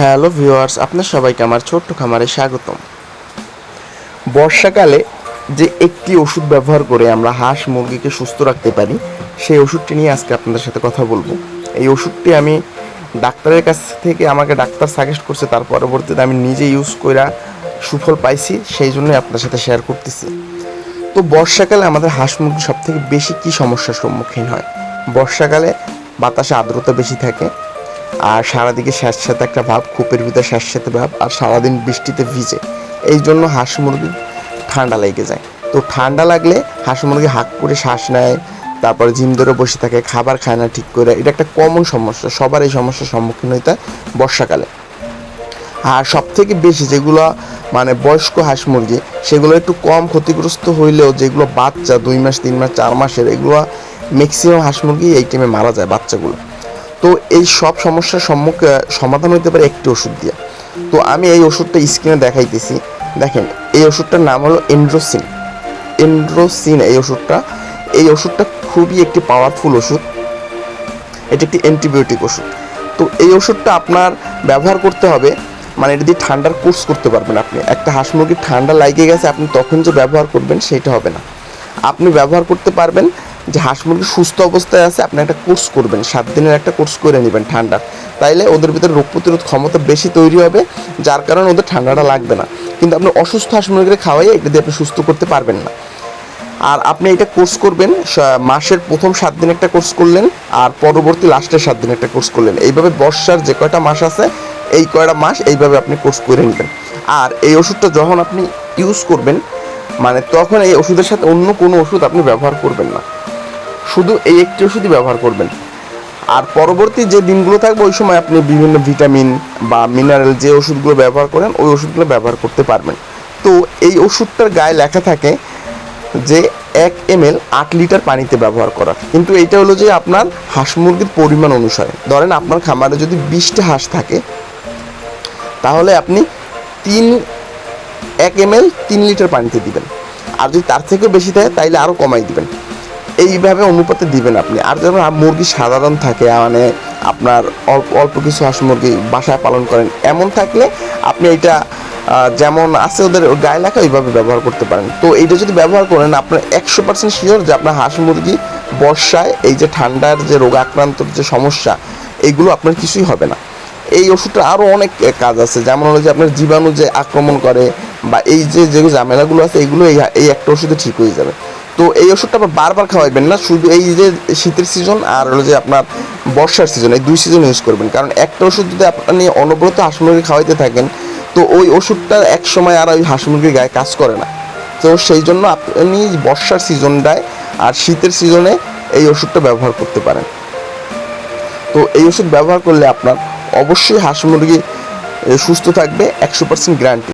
Hello viewers আপনার সবাইকে আমার ছোট্ট খামারে স্বাগতম। বর্ষাকালে যে একটি ওষুধ ব্যবহার করে আমরা হাঁস মুরগিকে সুস্থ রাখতে পারি, সেই ওষুধটি নিয়ে আজকে আপনাদের সাথে কথা বলব। এই ওষুধটি আমি ডাক্তারের কাছ থেকে আমাকে ডাক্তার সাজেস্ট করছে, তার পরবর্তীতে আমি নিজে ইউজ করে সুফল পাইছি, সেই জন্যই আপনার সাথে শেয়ার করতেছি। তো বর্ষাকালে আমাদের হাঁস মুরগি সব থেকে বেশি কী সমস্যার সম্মুখীন হয়? বর্ষাকালে বাতাসে আর্দ্রতা বেশি থাকে আর সারাদিকে স্যাঁতস্যাঁতে একটা ভাব, কূপের ভিতরে স্যাঁতস্যাঁতে ভাব, আর সারাদিন বৃষ্টিতে ভিজে। এই জন্য হাঁস মুরগি ঠান্ডা লেগে যায়। তো ঠান্ডা লাগলে হাঁস মুরগি হাঁক করে শ্বাস নেয়, তারপরে জিম ধরে বসে থাকে, খাবার খায় না ঠিক করে। এটা একটা কমন সমস্যা, সবার এই সমস্যার সম্মুখীন হইতে বর্ষাকালে। আর সব থেকে বেশি যেগুলো মানে বয়স্ক হাঁস মুরগি, সেগুলো একটু কম ক্ষতিগ্রস্ত হইলেও যেগুলো বাচ্চা, দুই মাস, তিন মাস, চার মাসের, এগুলো ম্যাক্সিমাম হাঁস মুরগি এই টাইমে মারা যায় বাচ্চাগুলো। তো এই সব সমস্যার সম্মুখে সমাধান হতে পারে একটি ওষুধ দিয়ে। তো আমি এই ওষুধটা স্ক্রিনে দেখাইতেছি। দেখেন, এই ওষুধটার নাম হলো এন্ড্রোসিন। এন্ড্রোসিন এই ওষুধটা এই ওষুধটা খুবই একটি পাওয়ারফুল ওষুধ। এটি একটি অ্যান্টিবায়োটিক ওষুধ। তো এই ওষুধটা আপনার ব্যবহার করতে হবে মানে এটা দিয়ে ঠান্ডার কোর্স করতে পারবেন আপনি। একটা হাঁস মুরগির ঠান্ডা লাগিয়ে গেছে, আপনি তখন যে ব্যবহার করবেন, সেটা হবে না। আপনি ব্যবহার করতে পারবেন যে হাঁস মুরগি সুস্থ অবস্থায় আছে, আপনি একটা কোর্স করবেন, সাত দিনের একটা কোর্স করে নেবেন ঠান্ডার তাইলে ওদের ভিতরে রোগ প্রতিরোধ ক্ষমতা বেশি তৈরি হবে, যার কারণে ওদের ঠান্ডাটা লাগবে না। কিন্তু আপনি অসুস্থ হাঁস মুরগিকে খাওয়াইয়ে এটা দিয়ে আপনি সুস্থ করতে পারবেন না। আর আপনি এটা কোর্স করবেন মাসের প্রথম সাত দিন একটা কোর্স করলেন, আর পরবর্তী লাস্টের সাত দিন একটা কোর্স করলেন। এইভাবে বর্ষার যে কয়টা মাস আছে, এই কয়টা মাস এইভাবে আপনি কোর্স করে নেবেন। আর এই ওষুধটা যখন আপনি ইউজ করবেন মানে তখন এই ওষুধের সাথে অন্য কোনো ওষুধ আপনি ব্যবহার করবেন না। শুধু এই একটি ওষুধই ব্যবহার করবেন। আর পরবর্তী যে দিনগুলো থাকবে, ওই সময় আপনি বিভিন্ন ভিটামিন বা মিনারেল যে ওষুধগুলো ব্যবহার করেন, ওই ওষুধগুলো ব্যবহার করতে পারবেন। তো এই ওষুধটার গায়ে লেখা থাকে যে এক এম এল আট লিটার পানিতে ব্যবহার করা। কিন্তু এইটা হলো যে আপনার হাঁস মুরগির পরিমাণ অনুসারে। ধরেন আপনার খামারে যদি বিশটা হাঁস থাকে, তাহলে আপনি তিন, এক এম এল তিন লিটার পানিতে দিবেন। আর যদি তার থেকেও বেশি থাকে, তাইলে আরও কমাই দিবেন। এইভাবে অনুপাতে দিবেন আপনি। আর যেমন মুরগি সাধারণ থাকে মানে আপনার অল্প অল্প কিছু হাঁস মুরগি বাসায় পালন করেন, এমন থাকলে আপনি এটা যেমন আছে ওদের গায়ে লেখা ওইভাবে ব্যবহার করতে পারেন। তো এইটা যদি ব্যবহার করেন, আপনার একশো পার্সেন্ট শিওর যে আপনার হাঁস মুরগি বর্ষায় এই যে ঠান্ডার যে রোগ আক্রান্তর যে সমস্যা এইগুলো আপনার কিছুই হবে না। এই ওষুধটা আরও অনেক কাজ আছে। যেমন হলো যে আপনার জীবাণু যে আক্রমণ করে বা এই যে যে ঝামেলাগুলো আছে এইগুলো এই এই একটা ওষুধে ঠিক হয়ে যাবে। তো এই ওষুধটা আবার বারবার খাওয়াইবেন না, শুধু এই যে শীতের সিজন আর হলো যে আপনার বর্ষার সিজন এই দুই সিজন ইউজ করবেন। কারণ একটা ওষুধ যদি আপনি অনবরত হাঁস মুরগি খাওয়াইতে থাকেন, তো ওই ওষুধটা এক সময় আর ওই হাঁস মুরগির গায়ে কাজ করে না। তো সেই জন্য আপনি বর্ষার সিজনটায় আর শীতের সিজনে এই ওষুধটা ব্যবহার করতে পারেন। তো এই ওষুধ ব্যবহার করলে আপনার অবশ্যই হাঁস মুরগি সুস্থ থাকবে, একশো পার্সেন্ট গ্যারান্টি